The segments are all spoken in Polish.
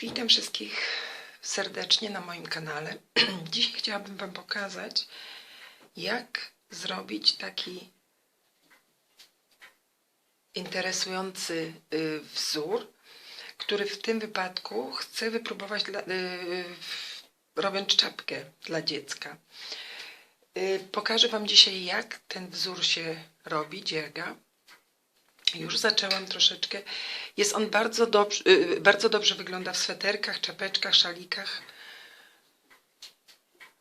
Witam wszystkich serdecznie na moim kanale. Dzisiaj chciałabym Wam pokazać, jak zrobić taki interesujący y, wzór, który w tym wypadku chcę wypróbować, dla, y, robiąc czapkę dla dziecka. Y, Pokażę Wam dzisiaj, jak ten wzór się robi, dzierga. Już zaczęłam troszeczkę. Jest on bardzo dobrze, y, bardzo dobrze wygląda w sweterkach, czapeczkach, szalikach.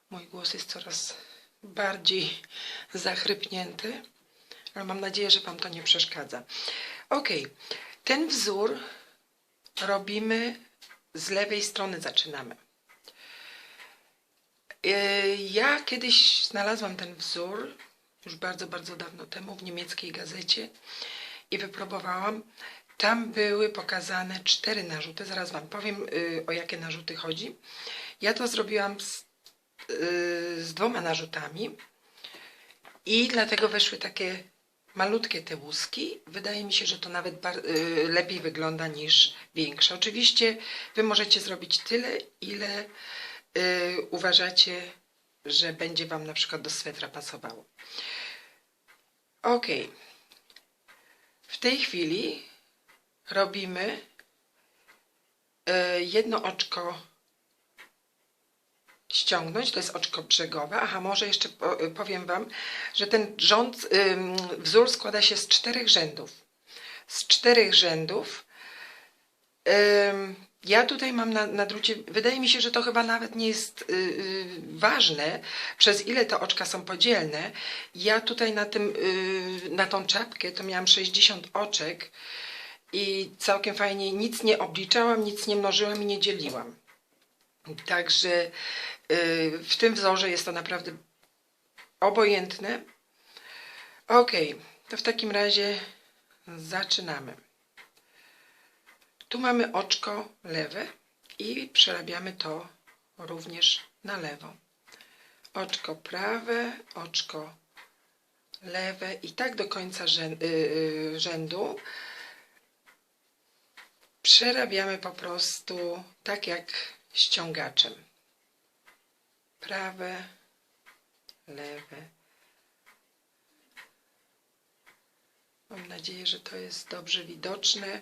Mój głos jest coraz bardziej zachrypnięty, ale mam nadzieję, że Wam to nie przeszkadza. Ok, ten wzór robimy z lewej strony, zaczynamy. Y, Ja kiedyś znalazłam ten wzór, już bardzo, bardzo dawno temu, w niemieckiej gazecie i wypróbowałam. Tam były pokazane cztery narzuty. Zaraz Wam powiem, y, o jakie narzuty chodzi. Ja to zrobiłam z, y, z dwoma narzutami i dlatego weszły takie malutkie te łuski. Wydaje mi się, że to nawet y, lepiej wygląda niż większe. Oczywiście Wy możecie zrobić tyle, ile uważacie, że będzie Wam na przykład do swetra pasowało. Ok. W tej chwili robimy e, jedno oczko ściągnąć, to jest oczko brzegowe. Aha, może jeszcze po- powiem Wam, że ten rząd, wzór składa się z czterech rzędów. Z czterech rzędów. Ja tutaj mam na, na drucie, wydaje mi się, że to chyba nawet nie jest y, y, ważne, przez ile te oczka są podzielne. Ja tutaj na, tym, y, na tą czapkę to miałam 60 oczek i całkiem fajnie nic nie obliczałam, nic nie mnożyłam i nie dzieliłam. Także w tym wzorze jest to naprawdę obojętne. Ok, to w takim razie zaczynamy. Tu mamy oczko lewe i przerabiamy to również na lewo. Oczko prawe, oczko lewe i tak do końca rzędu, rzędu. Przerabiamy po prostu tak jak ściągaczem. Prawe, lewe. Mam nadzieję, że to jest dobrze widoczne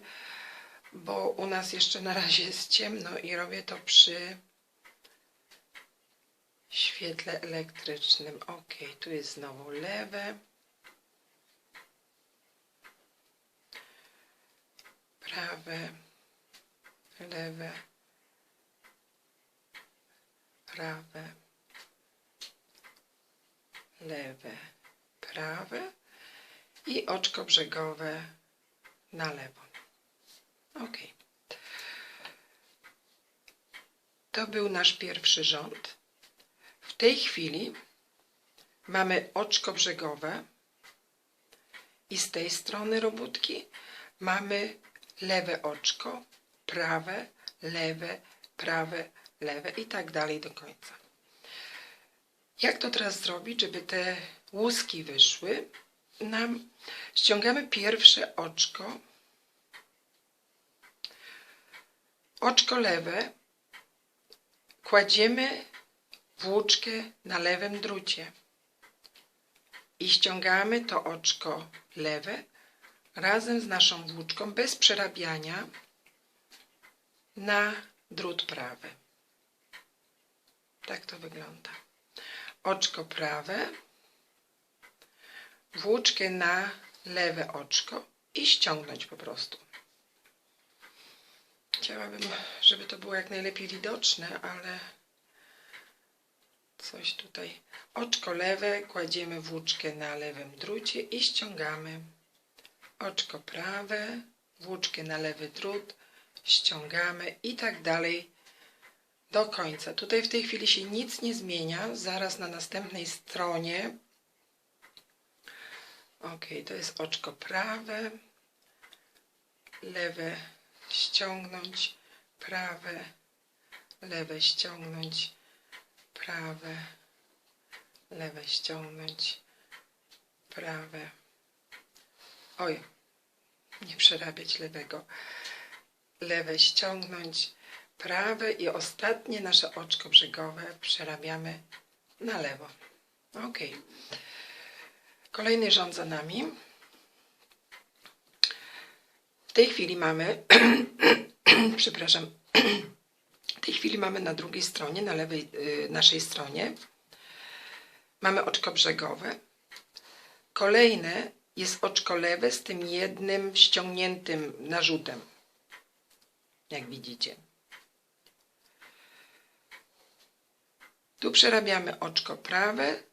bo u nas jeszcze na razie jest ciemno i robię to przy świetle elektrycznym. Ok, tu jest znowu lewe. Prawe, lewe, prawe, lewe, prawe i oczko brzegowe na lewo. Ok. To był nasz pierwszy rząd. W tej chwili mamy oczko brzegowe i z tej strony robótki mamy lewe oczko, prawe, lewe, prawe, lewe i tak dalej do końca. Jak to teraz zrobić, żeby te łuski wyszły? Nam ściągamy pierwsze oczko oczko lewe kładziemy włóczkę na lewym drucie i ściągamy to oczko lewe razem z naszą włóczką bez przerabiania na drut prawy. Tak to wygląda. Oczko prawe, włóczkę na lewe oczko i ściągnąć po prostu. Chciałabym, żeby to było jak najlepiej widoczne, ale coś tutaj. Oczko lewe kładziemy włóczkę na lewym drucie i ściągamy. Oczko prawe, włóczkę na lewy drut, ściągamy i tak dalej do końca. Tutaj w tej chwili się nic nie zmienia. Zaraz na następnej stronie. Ok, to jest oczko prawe, lewe ściągnąć, prawe, lewe ściągnąć, prawe, lewe ściągnąć, prawe. Oj, nie przerabiać lewego. Lewe ściągnąć, prawe i ostatnie nasze oczko brzegowe przerabiamy na lewo. Ok. Kolejny rząd za nami. W tej chwili mamy, przepraszam, w tej chwili mamy na drugiej stronie, na lewej y, naszej stronie, mamy oczko brzegowe. Kolejne jest oczko lewe z tym jednym ściągniętym narzutem, jak widzicie. Tu przerabiamy oczko prawe.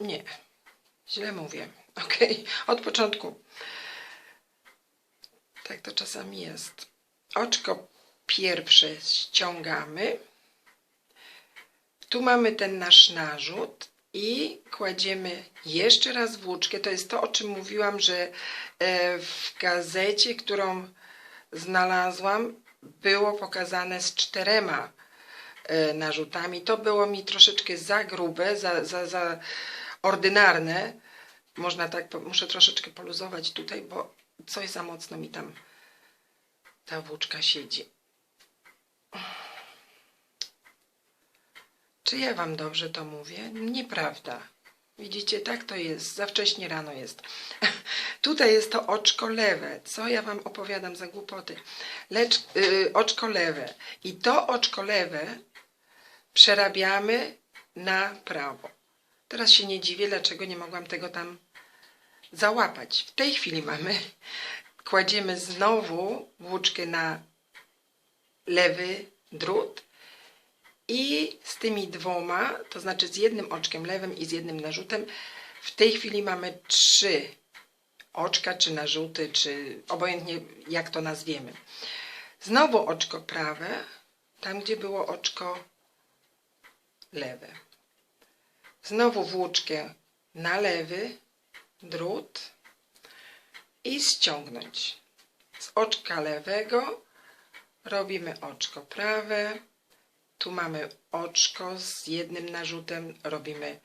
Nie, źle mówię. Ok, od początku. Tak to czasami jest. Oczko pierwsze ściągamy. Tu mamy ten nasz narzut i kładziemy jeszcze raz włóczkę. To jest to, o czym mówiłam, że e, w gazecie, którą znalazłam, było pokazane z czterema e, narzutami. To było mi troszeczkę za grube, za, za, za ordynarne. Można tak, muszę troszeczkę poluzować tutaj, bo coś za mocno mi tam ta włóczka siedzi. Czy ja wam dobrze to mówię? Nieprawda. Widzicie, tak to jest. Za wcześnie rano jest. Tutaj jest to oczko lewe. Co ja wam opowiadam za głupoty? Lecz yy, oczko lewe. I to oczko lewe przerabiamy na prawo. Teraz się nie dziwię, dlaczego nie mogłam tego tam załapać. W tej chwili mamy, kładziemy znowu włóczkę na lewy drut i z tymi dwoma, to znaczy z jednym oczkiem lewym i z jednym narzutem, w tej chwili mamy trzy oczka, czy narzuty, czy obojętnie jak to nazwiemy. Znowu oczko prawe, tam gdzie było oczko lewe. Znowu włóczkę na lewy drut i ściągnąć. Z oczka lewego robimy oczko prawe. Tu mamy oczko z jednym narzutem, robimy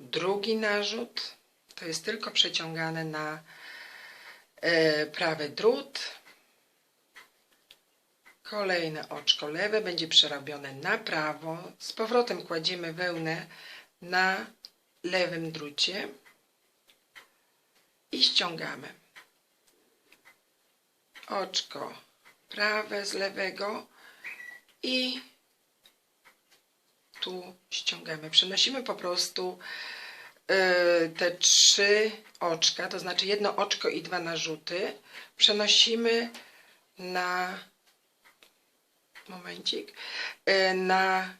drugi narzut. To jest tylko przeciągane na e, prawy drut. Kolejne oczko lewe będzie przerobione na prawo. Z powrotem kładziemy wełnę na lewym drucie i ściągamy. Oczko prawe z lewego i tu ściągamy. Przenosimy po prostu y, te trzy oczka, to znaczy jedno oczko i dwa narzuty, przenosimy na momencik, y, na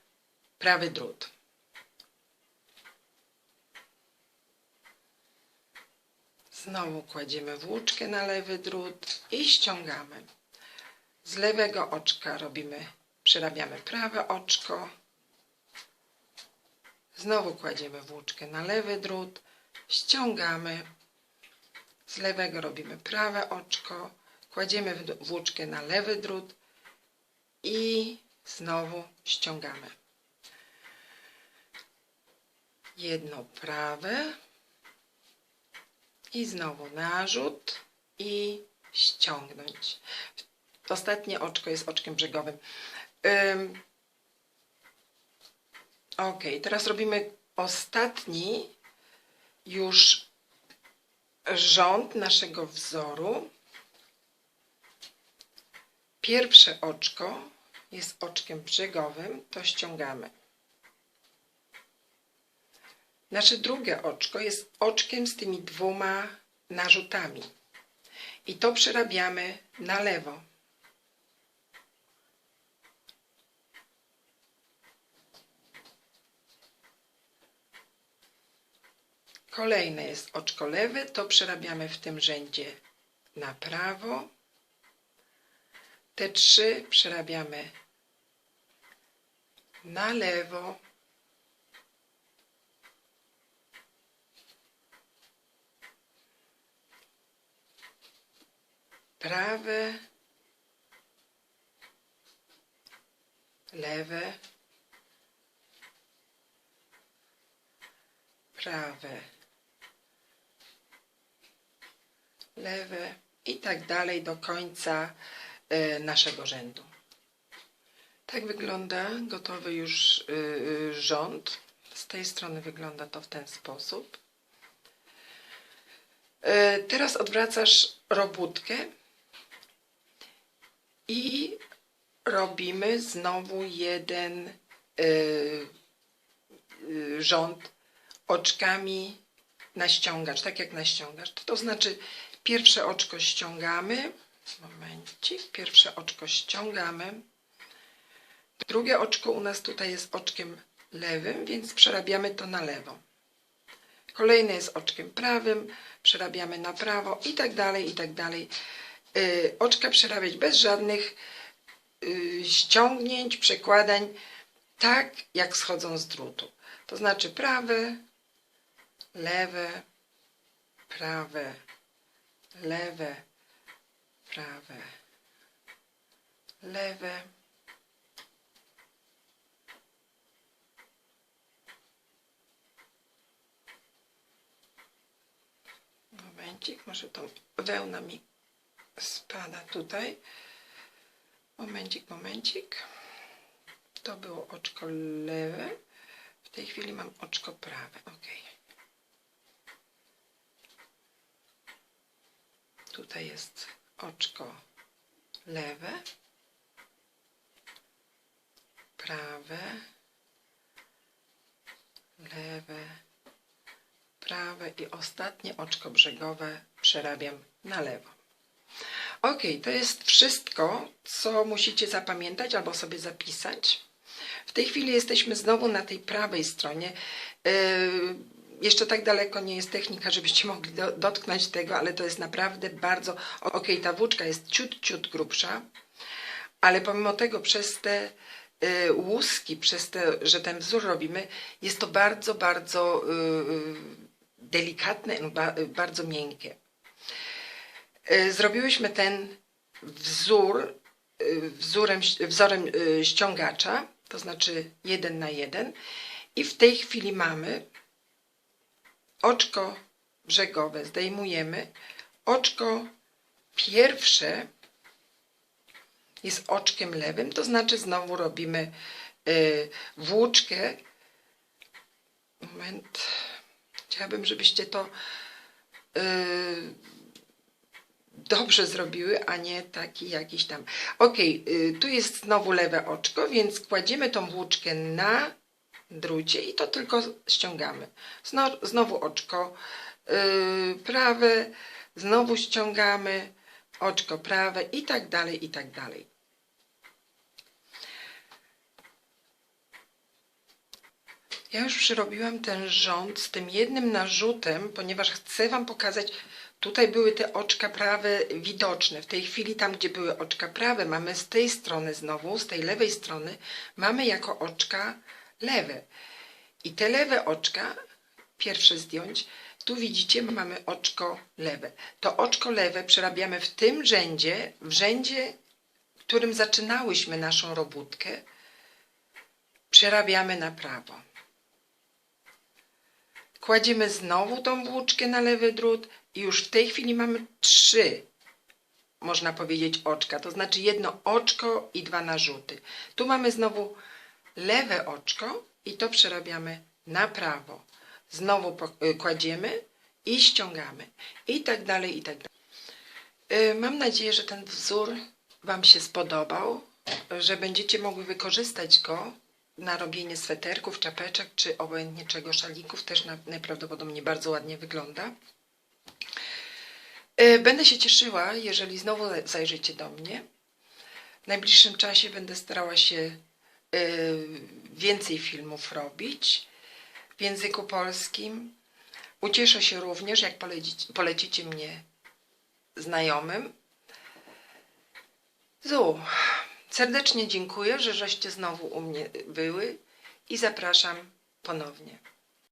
prawy drut. Znowu kładziemy włóczkę na lewy drut i ściągamy. Z lewego oczka robimy, przerabiamy prawe oczko. Znowu kładziemy włóczkę na lewy drut, ściągamy. Z lewego robimy prawe oczko, kładziemy włóczkę na lewy drut i znowu ściągamy. Jedno prawe i znowu narzut i ściągnąć. Ostatnie oczko jest oczkiem brzegowym. Ym, ok, teraz robimy ostatni już rząd naszego wzoru. Pierwsze oczko jest oczkiem brzegowym, to ściągamy. Nasze drugie oczko jest oczkiem z tymi dwoma narzutami. I to przerabiamy na lewo. Kolejne jest oczko lewe, to przerabiamy w tym rzędzie na prawo. Te trzy przerabiamy na lewo. Prawe, lewe, prawe, lewe i tak dalej do końca e, naszego rzędu. Tak wygląda gotowy już y, rząd. Z tej strony wygląda to w ten sposób. Y, Teraz odwracasz robótkę i robimy znowu jeden y, y, rząd oczkami na ściągacz, tak jak na ściągacz. To, to znaczy pierwsze oczko ściągamy, momencik, pierwsze oczko ściągamy, drugie oczko u nas tutaj jest oczkiem lewym, więc przerabiamy to na lewo. Kolejne jest oczkiem prawym, przerabiamy na prawo i tak dalej, i tak dalej. Yy, oczka przerabiać bez żadnych yy, ściągnięć, przekładań, tak jak schodzą z drutu. To znaczy prawe, lewe, prawe, lewe, prawe, lewe. Momencik, może to wełna mi spada tutaj. Momencik, momencik. To było oczko lewe. W tej chwili mam oczko prawe. Ok. Tutaj jest oczko lewe, prawe, lewe, prawe i ostatnie oczko brzegowe przerabiam na lewo. Ok, to jest wszystko, co musicie zapamiętać albo sobie zapisać. W tej chwili jesteśmy znowu na tej prawej stronie. Yy, jeszcze tak daleko nie jest technika, żebyście mogli do, dotknąć tego, ale to jest naprawdę bardzo... Ok, ta włóczka jest ciut, ciut grubsza, ale pomimo tego przez te y, łuski, przez te, że ten wzór robimy, jest to bardzo, bardzo y, y, delikatne, ba, y, bardzo miękkie. Y, Zrobiłyśmy ten wzór y, wzorem, y, ściągacza, to znaczy jeden na jeden. I w tej chwili mamy oczko brzegowe, zdejmujemy, oczko pierwsze jest oczkiem lewym, to znaczy znowu robimy włóczkę. Moment, chciałabym, żebyście to dobrze zrobiły, a nie taki jakiś tam. Ok, tu jest znowu lewe oczko, więc kładziemy tą włóczkę na drucie i to tylko ściągamy. Znowu, oczko y, prawe, znowu ściągamy, oczko prawe i tak dalej, i tak dalej. Ja już przerobiłam ten rząd z tym jednym narzutem, ponieważ chcę Wam pokazać, tutaj były te oczka prawe widoczne. W tej chwili tam, gdzie były oczka prawe, mamy z tej strony znowu, z tej lewej strony, mamy jako oczka lewe. I te lewe oczka, pierwsze zdjąć, tu widzicie, mamy oczko lewe. To oczko lewe przerabiamy w tym rzędzie, w rzędzie, którym zaczynałyśmy naszą robótkę, przerabiamy na prawo. Kładziemy znowu tą włóczkę na lewy drut już w tej chwili mamy trzy, można powiedzieć, oczka. To znaczy jedno oczko i dwa narzuty. Tu mamy znowu lewe oczko i to przerabiamy na prawo. Znowu y, kładziemy i ściągamy. I tak dalej, i tak dalej. Y, Mam nadzieję, że ten wzór Wam się spodobał, że będziecie mogły wykorzystać go na robienie sweterków, czapeczek, czy obojętnie czego, szalików. Też na- najprawdopodobniej bardzo ładnie wygląda. Y, Będę się cieszyła, jeżeli znowu zajrzycie do mnie. W najbliższym czasie będę starała się y, więcej filmów robić w języku polskim. Ucieszę się również, jak polecicie, polecicie mnie znajomym. Zu, serdecznie dziękuję, że żeście znowu u mnie były i zapraszam ponownie.